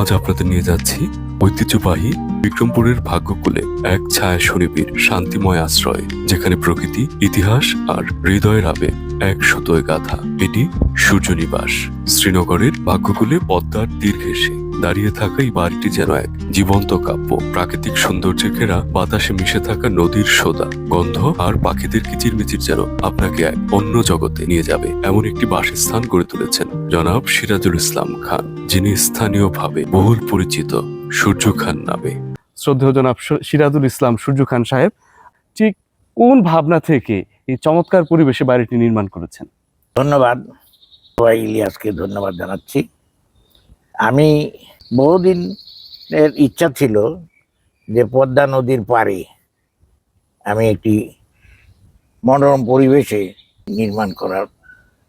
আজ আপনাদের নিয়ে যাচ্ছি ঐতিহ্যবাহী বিক্রমপুরের ভাগ্যকুলে এক ছায়া শনিবীর শান্তিময় আশ্রয়, যেখানে প্রকৃতি, ইতিহাস আর হৃদয়ের আবেগ এক শতয় গাথা এটি সূর্যনিবাস। শ্রীনগরের ভাগ্যকুলে পদ্মার তীর দাঁড়িয়ে থাকা এই বাড়িটি যেন এক জীবন্ত কাব্য। প্রাকৃতিক সৌন্দর্যে ঘেরা বাতাসে মিশে থাকা নদীর সোদা। গন্ধ আর পাখিদের কিচিরমিচির যেন আপনাকে এক অন্য জগতে নিয়ে যাবে। এমন একটি বাসস্থান গড়ে তুলেছেন জনাব সিরাজুল ইসলাম খান যিনি স্থানীয়ভাবে বহুল পরিচিত সূর্য খান নামে। শ্রদ্ধেয় জনাব সিরাজুল ইসলাম সূর্য খান সাহেব ঠিক কোন ভাবনা থেকে এই চমৎকার পরিবেশে বাড়িটি নির্মাণ করেছেন? ধন্যবাদ। সবাই ইলিয়াসকে ধন্যবাদ জানাচ্ছি। আমি বহুদিন এর ইচ্ছা ছিল যে পদ্মা নদীর পাড়ে আমি একটি মনোরম পরিবেশে নির্মাণ করার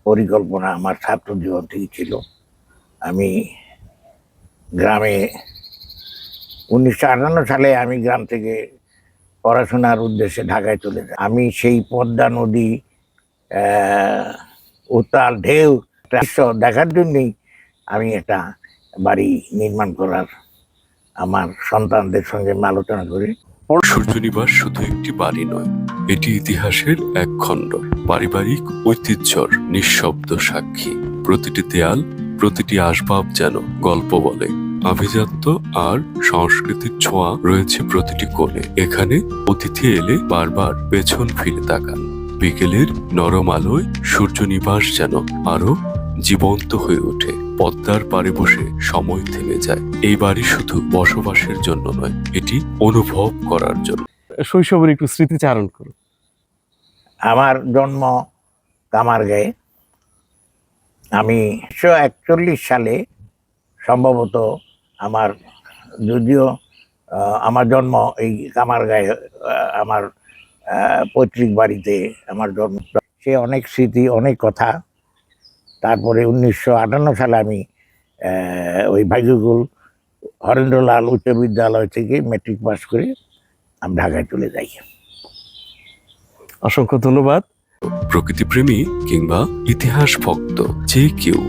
পরিকল্পনা আমার ছাত্র জীবন থেকে ছিল। আমি গ্রামে উনিশশো আটান্ন সালে আমি গ্রাম থেকে পড়াশোনার উদ্দেশ্যে ঢাকায় চলে যাই। আমি সেই পদ্মা নদী উত্তাল ঢেউ দেখার জন্যই আমি একটা বাড়ি নির্মাণ করার আমার সন্তানদের সঙ্গে আলোচনা করি। সূর্যনিবাস শুধু একটি বাড়ি নয়, এটি ইতিহাসের এক খণ্ড। পারিবারিক ঐতিহ্যর নিঃশব্দ সাক্ষী। প্রতিটি দেয়াল, প্রতিটি আসবাব যেন গল্প বলে। আভিজাত্য আর সংস্কৃতির ছোঁয়া রয়েছে প্রতিটি কোণে। এখানে অতিথি এলে বারবার পেছন ফিরে তাকান। বিকেলের নরম আলোয় সূর্যনিবাস যেন আরও জীবন্ত হয়ে ওঠে। পদ্মার পাড়ে বসে সময় থেমে যায়। এই বাড়ি শুধু বসবাসের জন্য নয় এটি অনুভব করার জন্য। শৈশবের একটু স্মৃতিচারণ করুন। আমার জন্ম কামারগাঁয়ে। আমি উনিশশো একচল্লিশ সালে সম্ভবত আমার যদিও আহ, আমার জন্ম এই কামারগাঁয়ে আমার আহ, পৈতৃক বাড়িতে আমার জন্ম। সে অনেক স্মৃতি অনেক কথা তারপরে উনিশশো আটান্ন সালে আমি আহ, ওই ভাগ্যকুল হরেন্দ্রলাল উচ্চ বিদ্যালয় থেকে মেট্রিক পাস করে আমি ঢাকায় চলে যাই। অসংখ্য ধন্যবাদ। প্রকৃতিপ্রেমী কিংবা ইতিহাস ভক্ত যে কেউ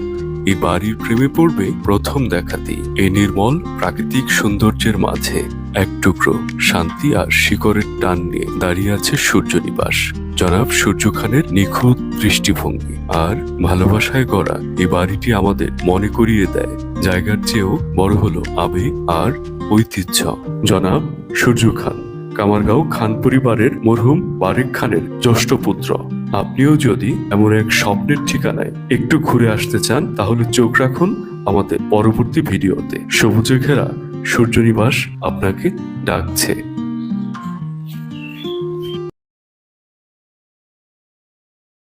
এই বাড়ির প্রেমে পড়বে প্রথম দেখাতেই এই নির্মল প্রাকৃতিক সৌন্দর্যের মাঝে। এক টুকরো শান্তি আর শিকড়ের টান নিয়ে দাঁড়িয়ে আছে সূর্যনিবাস। জনাব সূর্য খানের নিখুঁত দৃষ্টিভঙ্গি আর ভালোবাসায় গড়া এই বাড়িটি আমাদের মনে করিয়ে দেয়। জায়গার চেয়েও বড় হলো আবেগ আর ঐতিহ্য। জনাব সূর্য খান কামারগাঁও খান পরিবারের মরহুম বারেক খানের জ্যেষ্ঠ পুত্র। আপনিও যদি এমন এক স্বপ্নের ঠিকানায় একটু ঘুরে আসতে চান, তাহলে চোখ রাখুন আমাদের পরবর্তী ভিডিওতে। সবুজে ঘেরা সূর্যনিবাস আপনাকে ডাকছে।